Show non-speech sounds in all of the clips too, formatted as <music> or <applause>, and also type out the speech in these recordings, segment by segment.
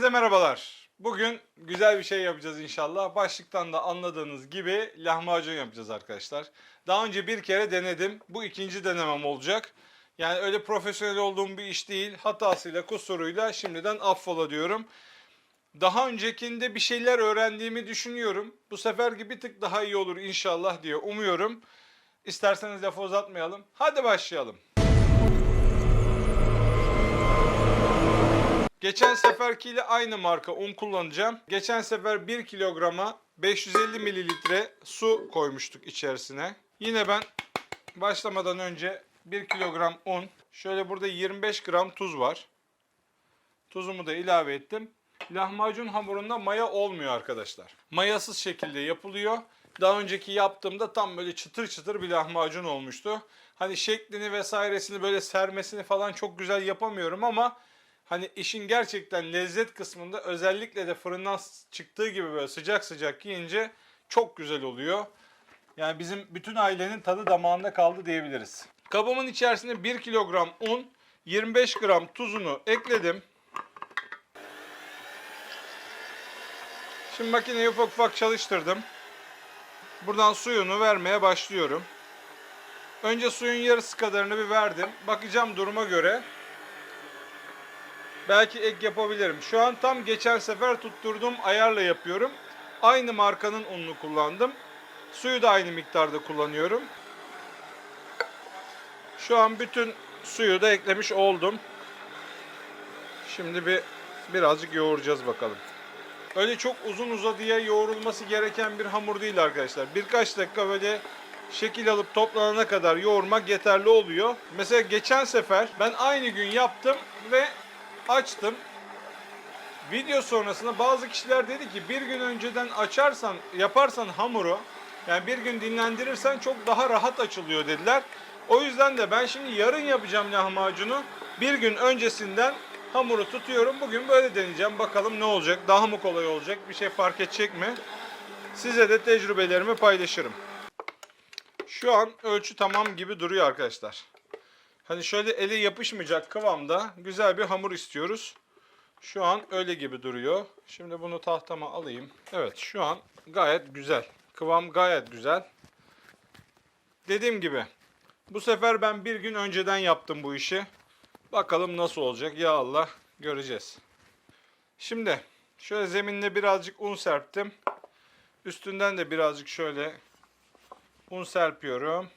Hepinize merhabalar. Bugün güzel bir şey yapacağız inşallah. Başlıktan da anladığınız gibi lahmacun yapacağız arkadaşlar. Daha önce bir kere denedim. Bu ikinci denemem olacak. Yani öyle profesyonel olduğum bir iş değil. Hatasıyla, kusuruyla şimdiden affola diyorum. Daha öncekinde bir şeyler öğrendiğimi düşünüyorum. Bu seferki bir tık daha iyi olur inşallah diye umuyorum. İsterseniz lafı uzatmayalım. Hadi başlayalım. Geçen seferkiyle aynı marka un kullanacağım. Geçen sefer 1 kilograma 550 mililitre su koymuştuk içerisine. Yine ben başlamadan önce 1 kilogram un, şöyle burada 25 gram tuz var. Tuzumu da ilave ettim. Lahmacun hamurunda maya olmuyor arkadaşlar. Mayasız şekilde yapılıyor. Daha önceki yaptığımda tam böyle çıtır çıtır bir lahmacun olmuştu. Hani şeklini vesairesini böyle sermesini falan çok güzel yapamıyorum ama hani işin gerçekten lezzet kısmında özellikle de fırından çıktığı gibi böyle sıcak sıcak yiyince çok güzel oluyor. Yani bizim bütün ailenin tadı damağında kaldı diyebiliriz. Kabımın içerisine 1 kilogram un, 25 gram tuzunu ekledim. Şimdi makineyi ufak ufak çalıştırdım. Buradan suyunu vermeye başlıyorum. Önce suyun yarısı kadarını bir verdim. Bakacağım duruma göre. Belki ek yapabilirim. Şu an tam geçen sefer tutturduğum ayarla yapıyorum. Aynı markanın ununu kullandım. Suyu da aynı miktarda kullanıyorum. Şu an bütün suyu da eklemiş oldum. Şimdi bir birazcık yoğuracağız bakalım. Öyle çok uzun uzadıya yoğrulması gereken bir hamur değil arkadaşlar. Birkaç dakika böyle şekil alıp toplanana kadar yoğurmak yeterli oluyor. Mesela geçen sefer ben aynı gün yaptım ve açtım. Video sonrasında bazı kişiler dedi ki bir gün önceden açarsan, yaparsan hamuru, yani bir gün dinlendirirsen çok daha rahat açılıyor dediler. O yüzden de ben şimdi yarın yapacağım lahmacunu. Bir gün öncesinden hamuru tutuyorum. Bugün böyle deneyeceğim. Bakalım ne olacak? Daha mı kolay olacak? Bir şey fark edecek mi? Size de tecrübelerimi paylaşırım. Şu an ölçü tamam gibi duruyor arkadaşlar. Hani şöyle ele yapışmayacak kıvamda güzel bir hamur istiyoruz. Şu an öyle gibi duruyor. Şimdi bunu tahtama alayım. Evet şu an gayet güzel. Kıvam gayet güzel. Dediğim gibi bu sefer ben bir gün önceden yaptım bu işi. Bakalım nasıl olacak ya Allah göreceğiz. Şimdi şöyle zeminine birazcık un serptim. Üstünden de birazcık şöyle un serpiyorum.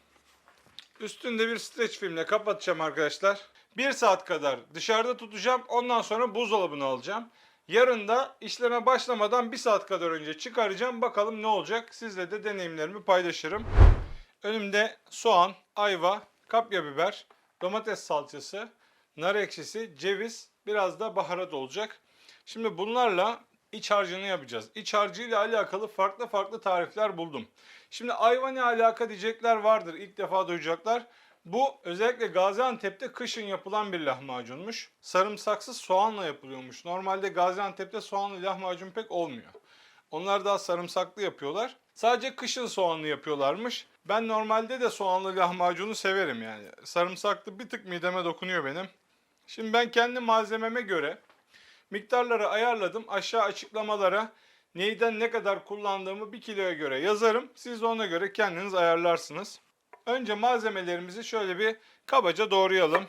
Üstünde bir streç filmle kapatacağım arkadaşlar. Bir saat kadar dışarıda tutacağım. Ondan sonra buzdolabına alacağım. Yarın da işleme başlamadan bir saat kadar önce çıkaracağım. Bakalım ne olacak. Sizle de deneyimlerimi paylaşırım. Önümde soğan, ayva, kapya biber, domates salçası, nar ekşisi, ceviz, biraz da baharat olacak. Şimdi bunlarla iç harcını yapacağız. İç harcıyla alakalı farklı farklı tarifler buldum. Şimdi ayva ne alaka diyecekler vardır. İlk defa duyacaklar. Bu özellikle Gaziantep'te kışın yapılan bir lahmacunmuş. Sarımsaksız soğanla yapılıyormuş. Normalde Gaziantep'te soğanlı lahmacun pek olmuyor. Onlar daha sarımsaklı yapıyorlar. Sadece kışın soğanlı yapıyorlarmış. Ben normalde de soğanlı lahmacunu severim yani. Sarımsaklı bir tık mideme dokunuyor benim. Şimdi ben kendi malzememe göre miktarları ayarladım. Aşağı açıklamalara neyden ne kadar kullandığımı bir kiloya göre yazarım. Siz de ona göre kendiniz ayarlarsınız. Önce malzemelerimizi şöyle bir kabaca doğrayalım.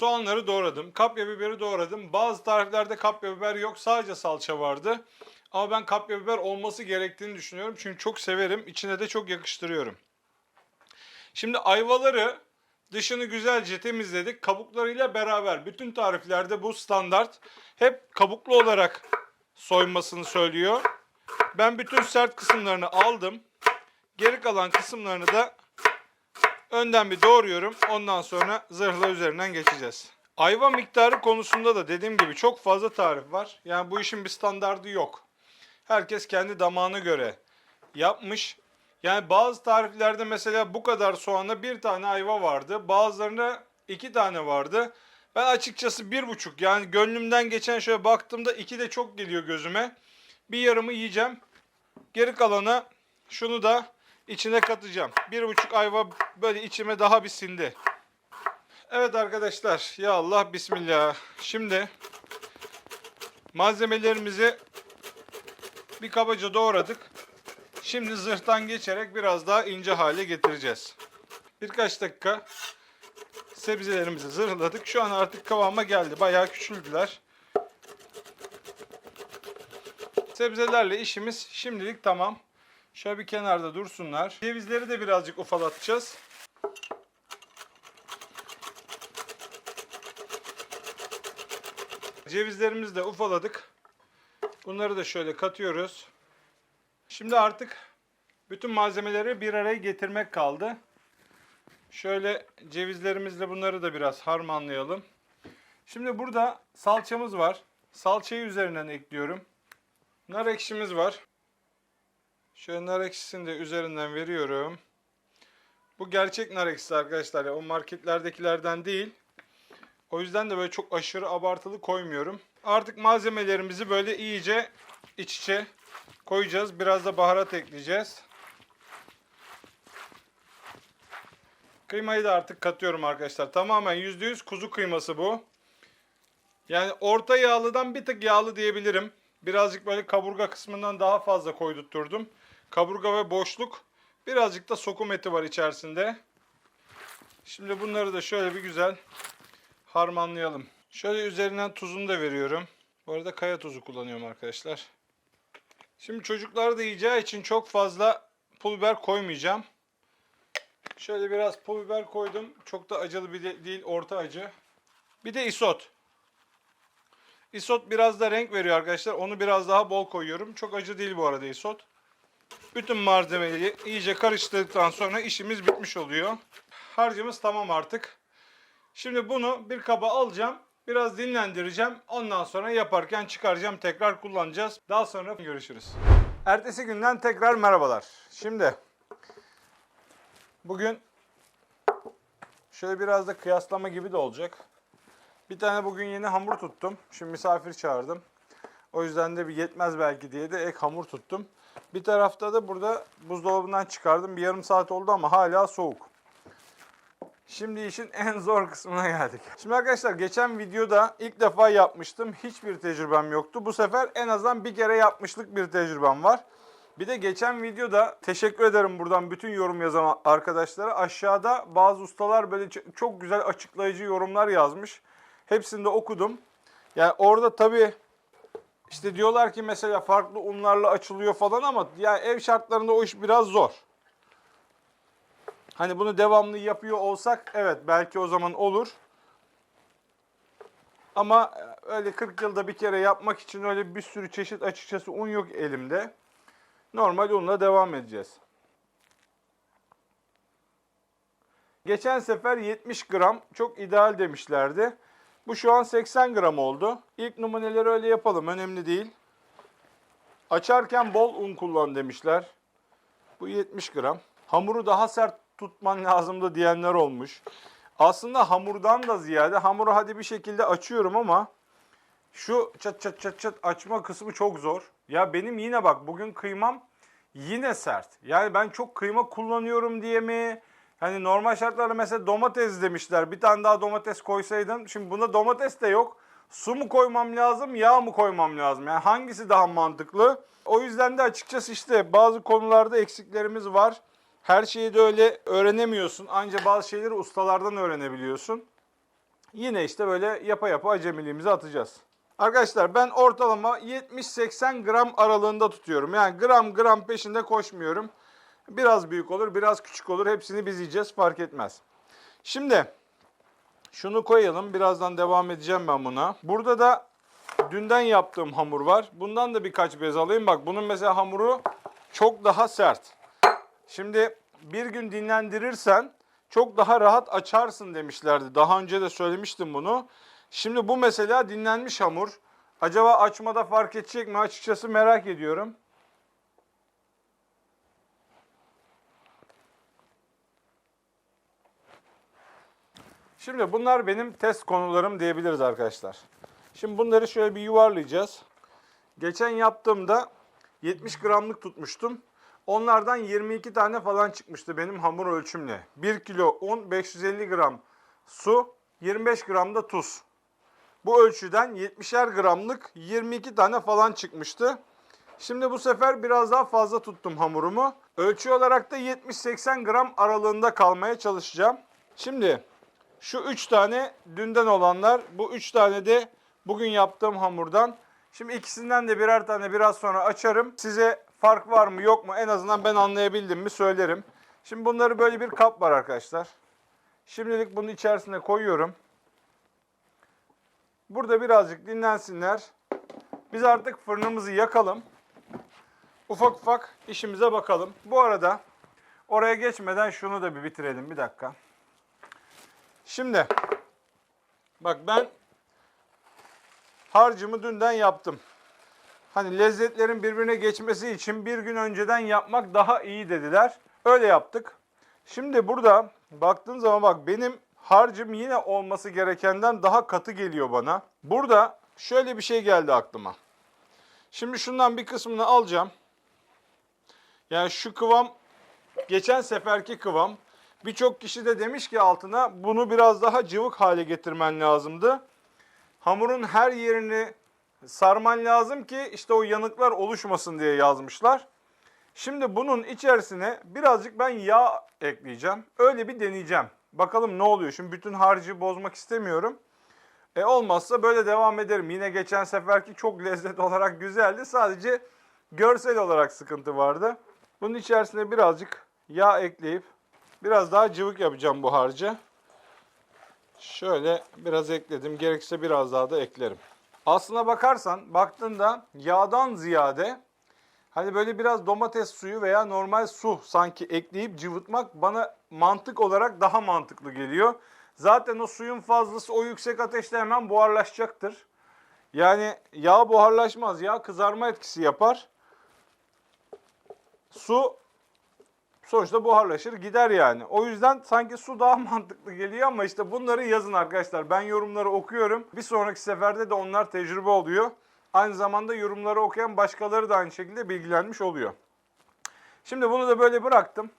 Soğanları doğradım. Kapya biberi doğradım. Bazı tariflerde kapya biber yok. Sadece salça vardı. Ama ben kapya biber olması gerektiğini düşünüyorum. Çünkü çok severim. İçine de çok yakıştırıyorum. Şimdi ayvaları dışını güzelce temizledik. Kabuklarıyla beraber. Bütün tariflerde bu standart. Hep kabuklu olarak soymasını söylüyor. Ben bütün sert kısımlarını aldım. Geri kalan kısımlarını da önden bir doğruyorum. Ondan sonra zırhla üzerinden geçeceğiz. Ayva miktarı konusunda da dediğim gibi çok fazla tarif var. Yani bu işin bir standardı yok. Herkes kendi damağına göre yapmış. Yani bazı tariflerde mesela bu kadar soğana bir tane ayva vardı. Bazılarında iki tane vardı. Ben açıkçası bir buçuk yani gönlümden geçen şöyle baktığımda iki de çok geliyor gözüme. Bir yarımı yiyeceğim. Geri kalanı şunu da içine katacağım. Bir buçuk ayva böyle içime daha bir sindi. Evet arkadaşlar ya Allah bismillah. Şimdi malzemelerimizi bir kabaca doğradık. Şimdi zırhtan geçerek biraz daha ince hale getireceğiz. Birkaç dakika sebzelerimizi zırhladık. Şu an artık kıvama geldi. Bayağı küçüldüler. Sebzelerle işimiz şimdilik tamam. Şöyle bir kenarda dursunlar. Cevizleri de birazcık ufalatacağız. Cevizlerimizi de ufaladık. Bunları da şöyle katıyoruz. Şimdi artık bütün malzemeleri bir araya getirmek kaldı. Şöyle cevizlerimizle bunları da biraz harmanlayalım. Şimdi burada salçamız var. Salçayı üzerinden ekliyorum. Nar ekşimiz var. Şöyle nar ekşisini de üzerinden veriyorum. Bu gerçek nar ekşisi arkadaşlar. O marketlerdekilerden değil. O yüzden de böyle çok aşırı abartılı koymuyorum. Artık malzemelerimizi böyle iyice iç içe koyacağız. Biraz da baharat ekleyeceğiz. Kıymayı da artık katıyorum arkadaşlar. Tamamen %100 kuzu kıyması bu. Yani orta yağlıdan bir tık yağlı diyebilirim. Birazcık böyle kaburga kısmından daha fazla koydurtturdum. Kaburga ve boşluk. Birazcık da sokum eti var içerisinde. Şimdi bunları da şöyle bir güzel harmanlayalım. Şöyle üzerinden tuzunu da veriyorum. Bu arada kaya tuzu kullanıyorum arkadaşlar. Şimdi çocuklar da yiyeceği için çok fazla pul biber koymayacağım. Şöyle biraz pul biber koydum. Çok da acılı bir de değil, orta acı. Bir de isot. Isot biraz da renk veriyor arkadaşlar. Onu biraz daha bol koyuyorum. Çok acı değil bu arada isot. Bütün malzemeleri iyice karıştırdıktan sonra işimiz bitmiş oluyor. Harcımız tamam artık. Şimdi bunu bir kaba alacağım. Biraz dinlendireceğim. Ondan sonra yaparken çıkaracağım. Tekrar kullanacağız. Daha sonra görüşürüz. Ertesi günden tekrar merhabalar. Şimdi bugün şöyle biraz da kıyaslama gibi de olacak. Bir tane bugün yeni hamur tuttum. Şimdi misafir çağırdım. O yüzden de bir yetmez belki diye de ek hamur tuttum. Bir tarafta da burada buzdolabından çıkardım. Bir yarım saat oldu ama hala soğuk. Şimdi işin <laughs> en zor kısmına geldik. Şimdi arkadaşlar geçen videoda ilk defa yapmıştım. Hiçbir tecrübem yoktu. Bu sefer en azından bir kere yapmışlık bir tecrübem var. Bir de geçen videoda teşekkür ederim buradan bütün yorum yazan arkadaşlara. Aşağıda bazı ustalar böyle çok güzel açıklayıcı yorumlar yazmış. Hepsini de okudum. Yani orada tabii işte diyorlar ki mesela farklı unlarla açılıyor falan ama yani ev şartlarında o iş biraz zor. Hani bunu devamlı yapıyor olsak evet belki o zaman olur. Ama öyle 40 yılda bir kere yapmak için öyle bir sürü çeşit açıkçası un yok elimde. Normal unla devam edeceğiz. Geçen sefer 70 gram çok ideal demişlerdi. Bu şu an 80 gram oldu. İlk numuneleri öyle yapalım önemli değil. Açarken bol un kullan demişler. Bu 70 gram. Hamuru daha sert tutman lazımdı diyenler olmuş. Aslında hamurdan da ziyade hamuru hadi bir şekilde açıyorum ama şu çat çat çat çat açma kısmı çok zor. Ya benim yine bak bugün kıymam yine sert. Yani ben çok kıyma kullanıyorum diye mi? Hani normal şartlarda mesela domates demişler. Bir tane daha domates koysaydın. Şimdi bunda domates de yok. Su mu koymam lazım, yağ mı koymam lazım? Yani hangisi daha mantıklı? O yüzden de açıkçası işte bazı konularda eksiklerimiz var. Her şeyi de öyle öğrenemiyorsun. Ancak bazı şeyleri ustalardan öğrenebiliyorsun. Yine işte böyle yapa yapa acemiliğimizi atacağız. Arkadaşlar ben ortalama 70-80 gram aralığında tutuyorum. Yani gram gram peşinde koşmuyorum. Biraz büyük olur, biraz küçük olur. Hepsini biz yiyeceğiz fark etmez. Şimdi şunu koyalım. Birazdan devam edeceğim ben buna. Burada da dünden yaptığım hamur var. Bundan da birkaç bez alayım. Bak bunun mesela hamuru çok daha sert. Şimdi bir gün dinlendirirsen çok daha rahat açarsın demişlerdi. Daha önce de söylemiştim bunu. Şimdi bu mesela dinlenmiş hamur. Acaba açmada fark edecek mi? Açıkçası merak ediyorum. Şimdi bunlar benim test konularım diyebiliriz arkadaşlar. Şimdi bunları şöyle bir yuvarlayacağız. Geçen yaptığımda 70 gramlık tutmuştum. Onlardan 22 tane falan çıkmıştı benim hamur ölçümle. 1 kilo un, 550 gram su, 25 gram da tuz. Bu ölçüden 70'er gramlık 22 tane falan çıkmıştı. Şimdi bu sefer biraz daha fazla tuttum hamurumu. Ölçü olarak da 70-80 gram aralığında kalmaya çalışacağım. Şimdi şu 3 tane dünden olanlar, bu 3 tane de bugün yaptığım hamurdan. Şimdi ikisinden de birer tane biraz sonra açarım. Size fark var mı yok mu en azından ben anlayabildim mi söylerim. Şimdi bunları böyle bir kap var arkadaşlar. Şimdilik bunun içerisine koyuyorum. Burada birazcık dinlensinler. Biz artık fırınımızı yakalım. Ufak ufak işimize bakalım. Bu arada oraya geçmeden şunu da bir bitirelim. Bir dakika. Şimdi bak ben harcımı dünden yaptım. Hani lezzetlerin birbirine geçmesi için bir gün önceden yapmak daha iyi dediler. Öyle yaptık. Şimdi burada baktığın zaman bak benim harcım yine olması gerekenden daha katı geliyor bana. Burada şöyle bir şey geldi aklıma. Şimdi şundan bir kısmını alacağım. Yani şu kıvam geçen seferki kıvam. Birçok kişi de demiş ki altına bunu biraz daha cıvık hale getirmen lazımdı. Hamurun her yerini sarman lazım ki işte o yanıklar oluşmasın diye yazmışlar. Şimdi bunun içerisine birazcık ben yağ ekleyeceğim. Öyle bir deneyeceğim. Bakalım ne oluyor. Şimdi bütün harcı bozmak istemiyorum. E olmazsa böyle devam ederim. Yine geçen seferki çok lezzet olarak güzeldi. Sadece görsel olarak sıkıntı vardı. Bunun içerisine birazcık yağ ekleyip biraz daha cıvık yapacağım bu harcı. Şöyle biraz ekledim. Gerekirse biraz daha da eklerim. Aslına bakarsan baktığında yağdan ziyade hani böyle biraz domates suyu veya normal su sanki ekleyip cıvıtmak bana mantık olarak daha mantıklı geliyor. Zaten o suyun fazlası o yüksek ateşte hemen buharlaşacaktır. Yani yağ buharlaşmaz. Yağ kızarma etkisi yapar. Su sonuçta buharlaşır gider yani. O yüzden sanki su daha <laughs> mantıklı geliyor ama işte bunları yazın arkadaşlar. Ben yorumları okuyorum. Bir sonraki seferde de onlar tecrübe oluyor. Aynı zamanda yorumları okuyan başkaları da aynı şekilde bilgilenmiş oluyor. Şimdi bunu da böyle bıraktım.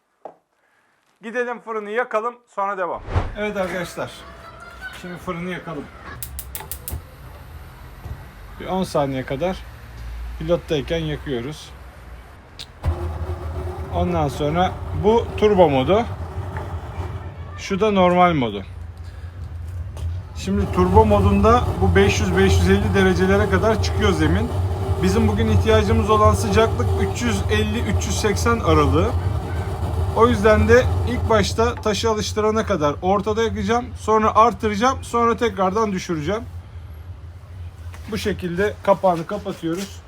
Gidelim fırını yakalım sonra devam. Evet arkadaşlar. Şimdi fırını yakalım. Bir 10 saniye kadar pilottayken yakıyoruz. Ondan sonra bu turbo modu. Şu da normal modu. Şimdi turbo modunda bu 500-550 derecelere kadar çıkıyor zemin. Bizim bugün ihtiyacımız olan sıcaklık 350-380 aralığı. O yüzden de ilk başta taşı alıştırana kadar ortada yakacağım. Sonra artıracağım. Sonra tekrardan düşüreceğim. Bu şekilde kapağını kapatıyoruz.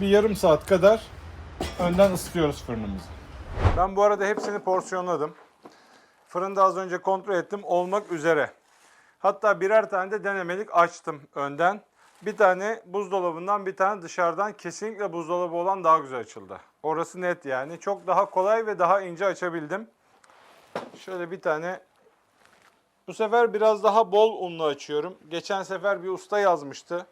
Bir yarım saat kadar önden ısıtıyoruz fırınımızı. Ben bu arada hepsini porsiyonladım. Fırında az önce kontrol ettim olmak üzere. Hatta birer tane de denemelik açtım önden. Bir tane buzdolabından bir tane dışarıdan kesinlikle buzdolabı olan daha güzel açıldı. Orası net yani. Çok daha kolay ve daha ince açabildim. Şöyle bir tane bu sefer biraz daha bol unlu açıyorum. Geçen sefer bir usta yazmıştı.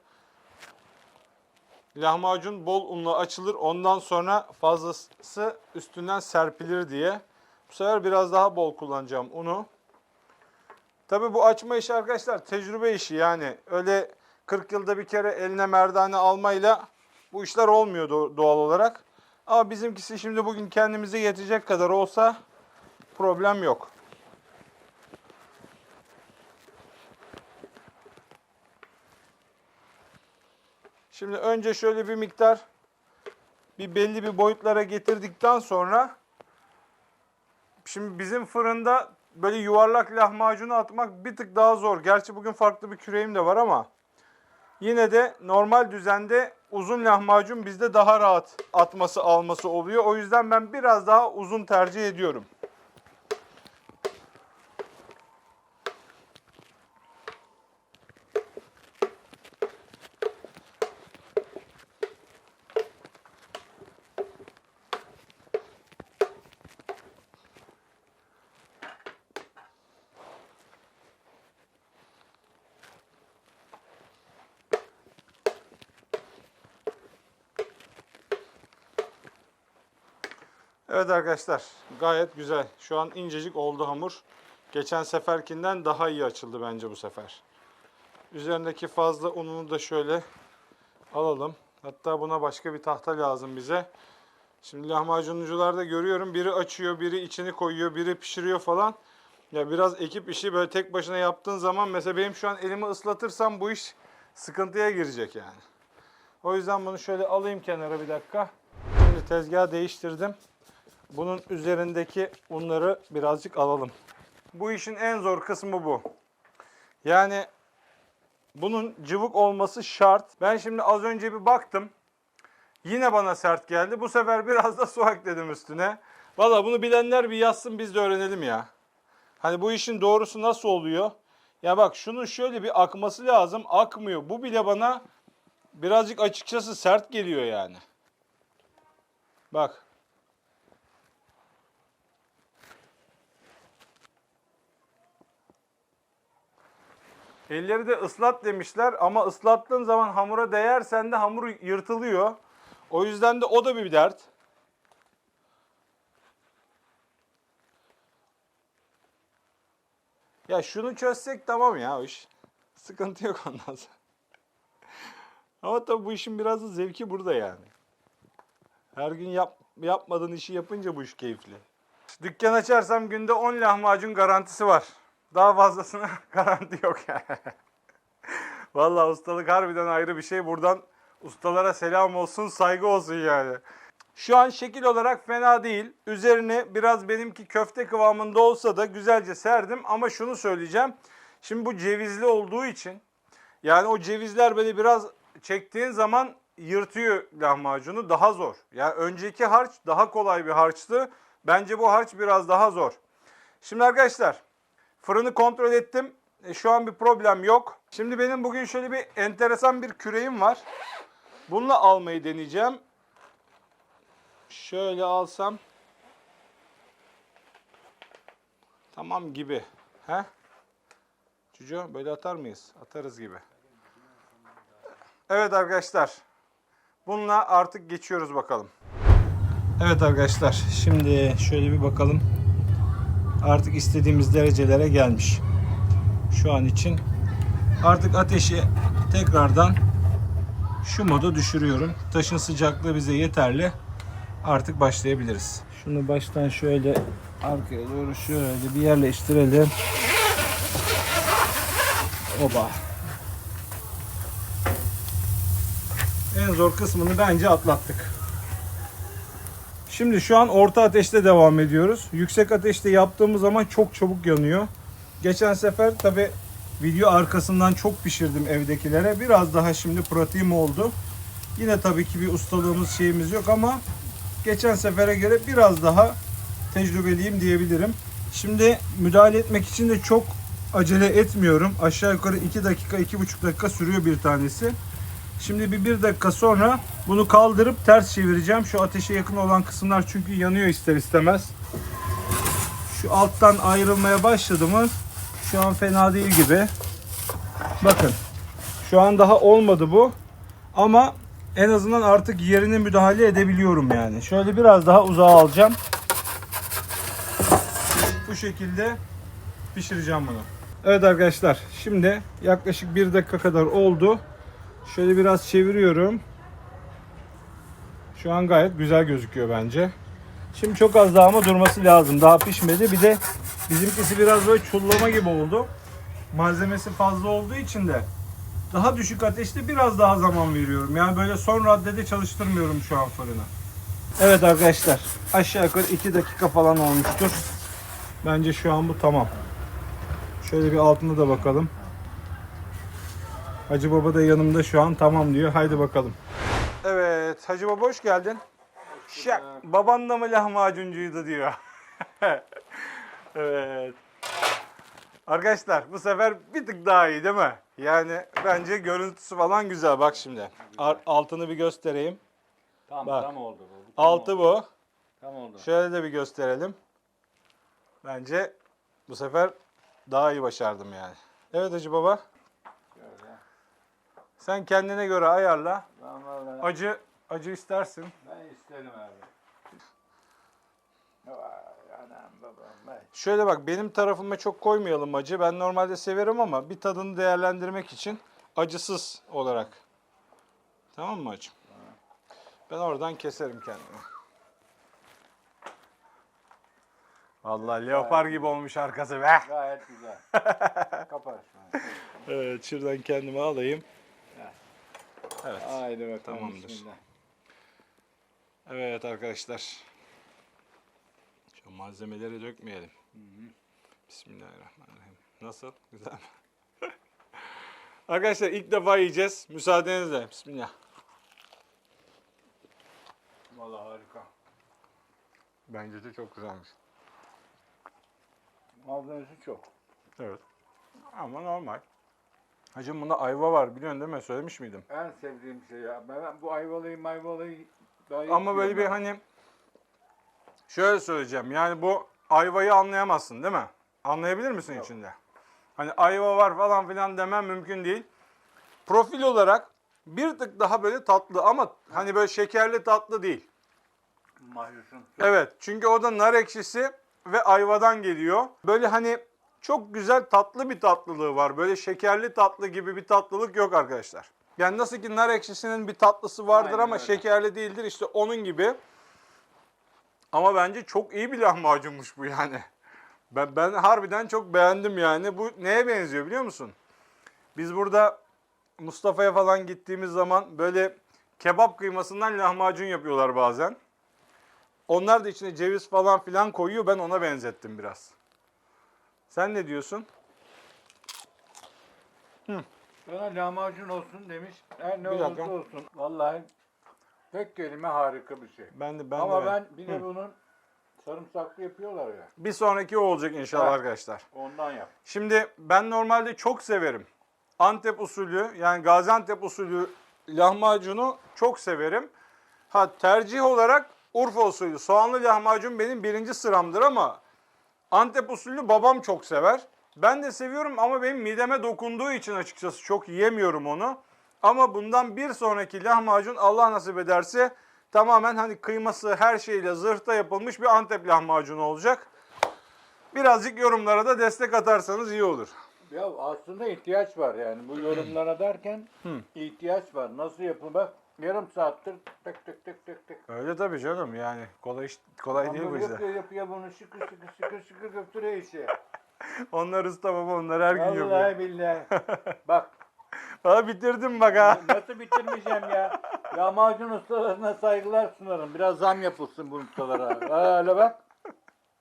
Lahmacun bol unla açılır. Ondan sonra fazlası üstünden serpilir diye. Bu sefer biraz daha bol kullanacağım unu. Tabii bu açma işi arkadaşlar tecrübe işi yani. Öyle 40 yılda bir kere eline merdane almayla bu işler olmuyor do- doğal olarak. Ama bizimkisi şimdi bugün kendimize yetecek kadar olsa problem yok. Şimdi önce şöyle bir miktar bir belli bir boyutlara getirdikten sonra şimdi bizim fırında böyle yuvarlak lahmacunu atmak bir tık daha zor. Gerçi bugün farklı bir küreğim de var ama yine de normal düzende uzun lahmacun bizde daha rahat atması alması oluyor. O yüzden ben biraz daha uzun tercih ediyorum. Evet arkadaşlar gayet güzel. Şu an incecik oldu hamur. Geçen seferkinden daha iyi açıldı bence bu sefer. Üzerindeki fazla ununu da şöyle alalım. Hatta buna başka bir tahta lazım bize. Şimdi lahmacuncularda görüyorum biri açıyor, biri içini koyuyor, biri pişiriyor falan. Ya biraz ekip işi böyle tek başına yaptığın zaman mesela benim şu an elimi ıslatırsam bu iş sıkıntıya girecek yani. O yüzden bunu şöyle alayım kenara bir dakika. Şimdi tezgahı değiştirdim. Bunun üzerindeki unları birazcık alalım. Bu işin en zor kısmı bu. Yani bunun cıvık olması şart. Ben şimdi az önce bir baktım. Yine bana sert geldi. Bu sefer biraz da su ekledim üstüne. Valla bunu bilenler bir yazsın biz de öğrenelim ya. Hani bu işin doğrusu nasıl oluyor? Ya bak şunun şöyle bir akması lazım. Akmıyor. Bu bile bana birazcık açıkçası sert geliyor yani. Bak. Elleri de ıslat demişler ama ıslattığın zaman hamura değersen de hamur yırtılıyor. O yüzden de o da bir dert. Ya şunu çözsek tamam ya o iş. Sıkıntı yok ondan sonra. Ama tabii bu işin biraz da zevki burada yani. Her gün yap, yapmadığın işi yapınca bu iş keyifli. Dükkan açarsam günde 10 lahmacun garantisi var. Daha fazlasına <laughs> garanti yok yani. <laughs> Vallahi ustalık harbiden ayrı bir şey. Buradan ustalara selam olsun, saygı olsun yani. Şu an şekil olarak fena değil. Üzerine biraz benimki köfte kıvamında olsa da güzelce serdim. Ama şunu söyleyeceğim. Şimdi bu cevizli olduğu için yani o cevizler böyle biraz çektiğin zaman yırtıyor lahmacunu daha zor. Yani önceki harç daha kolay bir harçtı. Bence bu harç biraz daha zor. Şimdi arkadaşlar fırını kontrol ettim. E, şu an bir problem yok. Şimdi benim bugün şöyle bir enteresan bir küreğim var. Bununla almayı deneyeceğim. Şöyle alsam. Tamam gibi. He? Çocuğum böyle atar mıyız? Atarız gibi. Evet arkadaşlar. Bununla artık geçiyoruz bakalım. Evet arkadaşlar. Şimdi şöyle bir bakalım. Artık istediğimiz derecelere gelmiş. Şu an için. Artık ateşi tekrardan şu moda düşürüyorum. Taşın sıcaklığı bize yeterli. Artık başlayabiliriz. Şunu baştan şöyle arkaya doğru şöyle bir yerleştirelim. Oba. En zor kısmını bence atlattık. Şimdi şu an orta ateşte devam ediyoruz. Yüksek ateşte yaptığımız zaman çok çabuk yanıyor. Geçen sefer tabi video arkasından çok pişirdim evdekilere. Biraz daha şimdi pratiğim oldu. Yine tabii ki bir ustalığımız şeyimiz yok ama geçen sefere göre biraz daha tecrübeliyim diyebilirim. Şimdi müdahale etmek için de çok acele etmiyorum. Aşağı yukarı 2 dakika, 2,5 dakika sürüyor bir tanesi. Şimdi bir, bir dakika sonra bunu kaldırıp ters çevireceğim. Şu ateşe yakın olan kısımlar çünkü yanıyor ister istemez. Şu alttan ayrılmaya başladı mı şu an fena değil gibi. Bakın şu an daha olmadı bu. Ama en azından artık yerine müdahale edebiliyorum yani. Şöyle biraz daha uzağa alacağım. Bu şekilde pişireceğim bunu. Evet arkadaşlar şimdi yaklaşık bir dakika kadar oldu. Şöyle biraz çeviriyorum. Şu an gayet güzel gözüküyor bence. Şimdi çok az daha ama durması lazım. Daha pişmedi. Bir de bizimkisi biraz böyle çullama gibi oldu. Malzemesi fazla olduğu için de daha düşük ateşte biraz daha zaman veriyorum. Yani böyle son raddede çalıştırmıyorum şu an fırını. Evet arkadaşlar aşağı yukarı 2 dakika falan olmuştur. Bence şu an bu tamam. Şöyle bir altına da bakalım. Hacı Baba da yanımda şu an tamam diyor. Haydi bakalım. Evet Hacı Baba hoş geldin. Şak, baban da mı lahmacuncuydu diyor. <laughs> evet. Arkadaşlar bu sefer bir tık daha iyi değil mi? Yani bence görüntüsü falan güzel. Bak şimdi. Ar- altını bir göstereyim. Tam Bak. tam oldu bu tam Altı oldu. bu. Tam oldu. Şöyle de bir gösterelim. Bence bu sefer daha iyi başardım yani. Evet Hacı Baba. Sen kendine göre ayarla. Ben vallahi Acı acı istersin. ben isterim abi. Vay anam babam Evet. Şöyle bak benim tarafıma çok koymayalım acı. Ben normalde severim ama bir tadını değerlendirmek için acısız olarak. Tamam mı acım? Ben oradan keserim kendimi. Vallahi leopar gibi olmuş arkası be. Gayet güzel. <laughs> Şunu. Evet şuradan kendimi alayım. Evet. Haydi bakalım. Tamamdır. Bismillah. Evet arkadaşlar. Şu malzemeleri dökmeyelim. Bismillahirrahmanirrahim. Nasıl? Güzel mi? <laughs> arkadaşlar ilk defa yiyeceğiz. Müsaadenizle. Bismillah. Vallahi harika. Bence de çok güzelmiş. Malzemesi çok. Evet. Ama normal. Hacım bunda ayva var biliyorsun değil mi? Söylemiş miydim? En sevdiğim şey ya. Ben, bu ayvalayı mayvalayı daha iyi Ama böyle bir ben. hani şöyle söyleyeceğim. Yani bu ayvayı anlayamazsın değil mi? Anlayabilir misin Yok. içinde? Hani ayva var falan filan demem mümkün değil. Profil olarak bir tık daha böyle tatlı ama hani böyle şekerli tatlı değil. Mahlusun. Evet çünkü o da nar ekşisi ve ayvadan geliyor. Böyle hani çok güzel tatlı bir tatlılığı var. Böyle şekerli tatlı gibi bir tatlılık yok arkadaşlar. Yani nasıl ki nar ekşisinin bir tatlısı vardır Aynen ama öyle. şekerli değildir işte onun gibi. Ama bence çok iyi bir lahmacunmuş bu yani. Ben, ben harbiden çok beğendim yani. Bu neye benziyor biliyor musun? Biz burada Mustafa'ya falan gittiğimiz zaman böyle kebap kıymasından lahmacun yapıyorlar bazen. Onlar da içine ceviz falan filan koyuyor. Ben ona benzettim biraz. Sen ne diyorsun? Bana lahmacun olsun demiş. Her ne Bir olursa dakika. olsun. Vallahi tek kelime harika bir şey. Ben de ben Ama de ben bir de bunun sarımsaklı yapıyorlar ya. bir sonraki o olacak inşallah Evet. arkadaşlar. Ondan yap. Şimdi ben normalde çok severim. Antep usulü yani Gaziantep usulü lahmacunu çok severim. Ha tercih olarak Urfa usulü soğanlı lahmacun benim birinci sıramdır ama Antep usulü babam çok sever. Ben de seviyorum ama benim mideme dokunduğu için açıkçası çok yiyemiyorum onu. Ama bundan bir sonraki lahmacun Allah nasip ederse tamamen hani kıyması her şeyle zırhta yapılmış bir Antep lahmacunu olacak. Birazcık yorumlara da destek atarsanız iyi olur. Ya aslında ihtiyaç var yani bu yorumlara derken ihtiyaç var. Nasıl yapın bak yarım saattir tek tek tek tek tek. Öyle tabii canım yani kolay iş, kolay değil bu Hamur işler. yapıyor yapıyor bunu şıkır şıkır şıkır şıkır götürüyor işi. <laughs> Onlar usta baba onlar her gün yapıyor. Vallahi billahi. <laughs> Bak Valla bitirdim bak ha. nasıl bitirmeyeceğim ya. Lahmacun ustalarına saygılar sunarım. Biraz zam yapılsın bu ustalara. Ha, Öyle bak.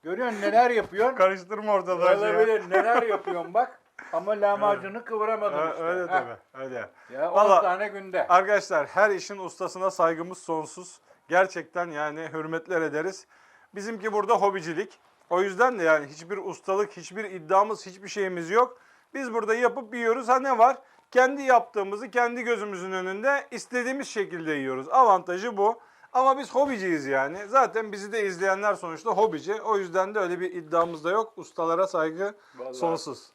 Görüyorsun neler yapıyorsun. Karıştırma ortalığı. Öyle böyle neler yapıyorsun bak. Ama lahmacunu kıvıramadın işte. Öyle Heh. tabii. Öyle. Ya 10 Vallahi- tane günde. Arkadaşlar her işin ustasına saygımız sonsuz. Gerçekten yani hürmetler ederiz. Bizimki burada hobicilik. O yüzden de yani hiçbir ustalık, hiçbir iddiamız, hiçbir şeyimiz yok. Biz burada yapıp yiyoruz. Ha ne var? Kendi yaptığımızı kendi gözümüzün önünde istediğimiz şekilde yiyoruz. Avantajı bu. Ama biz hobiciyiz yani. Zaten bizi de izleyenler sonuçta hobici. O yüzden de öyle bir iddiamız da yok. Ustalara saygı Vallahi. sonsuz.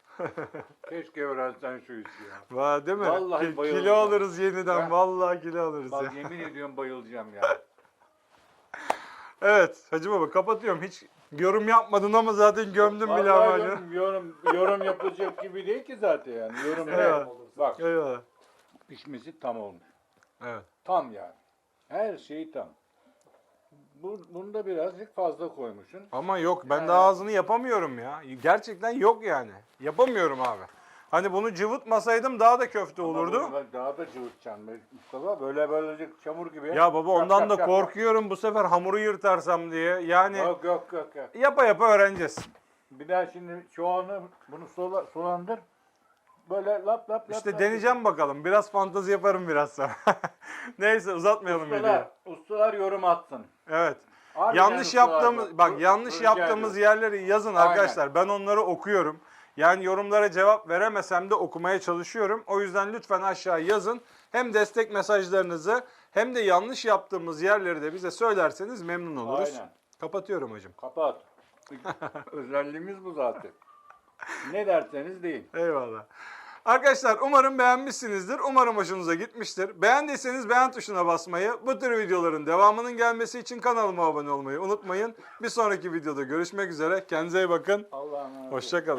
Keşke öğrensen şu işi ya. Va değil mi? Vallahi Ki- bayıldım. kilo alırız yeniden. Ha. Vallahi kilo alırız Bak ya. yemin ediyorum bayılacağım ya. <laughs> Evet Hacı Baba kapatıyorum. Hiç yorum yapmadın ama zaten gömdüm bile Vallahi amacı. yorum, yorum, yorum yapılacak gibi değil ki zaten yani. Yorum ne? Evet. Bak Eyvallah. pişmesi tam olmuş. Evet. Tam yani. Her şey tam. Bu, bunu da birazcık fazla koymuşsun. Ama yok ben Yani- daha ağzını yapamıyorum ya. Gerçekten yok yani. Yapamıyorum abi. Hani bunu cıvıtmasaydım daha da köfte Ama olurdu. bunu ben Daha da cıvıtacaksın Mustafa. Böyle böylece çamur gibi. Ya baba Yap, ondan yap, da yap, korkuyorum bu sefer hamuru yırtarsam diye. Yani. Yok yok yok. yok. yapa yapa öğreneceğiz. Bir daha şimdi soğanı bunu sola, solandır. Böyle lap lap lap. İşte lap. deneyeceğim bakalım. Biraz fantezi yaparım biraz sonra. <laughs> Neyse uzatmayalım videoyu. Ustalar, ustalar yorum atsın. Evet. Harbiden yanlış ustalar yaptığımız bu. bak Ru- yanlış yaptığımız ediyorum. yerleri yazın Aynen. arkadaşlar. Ben onları okuyorum. Yani yorumlara cevap veremesem de okumaya çalışıyorum. O yüzden lütfen aşağı yazın. Hem destek mesajlarınızı hem de yanlış yaptığımız yerleri de bize söylerseniz memnun oluruz. Aynen. Kapatıyorum hacım. Kapat. <laughs> Özelliğimiz bu zaten. Ne derseniz deyin. Eyvallah. Arkadaşlar umarım beğenmişsinizdir. Umarım hoşunuza gitmiştir. Beğendiyseniz beğen tuşuna basmayı, bu tür videoların devamının gelmesi için kanalıma abone olmayı unutmayın. Bir sonraki videoda görüşmek üzere. Kendinize iyi bakın. Allah'ım. Hoşçakalın.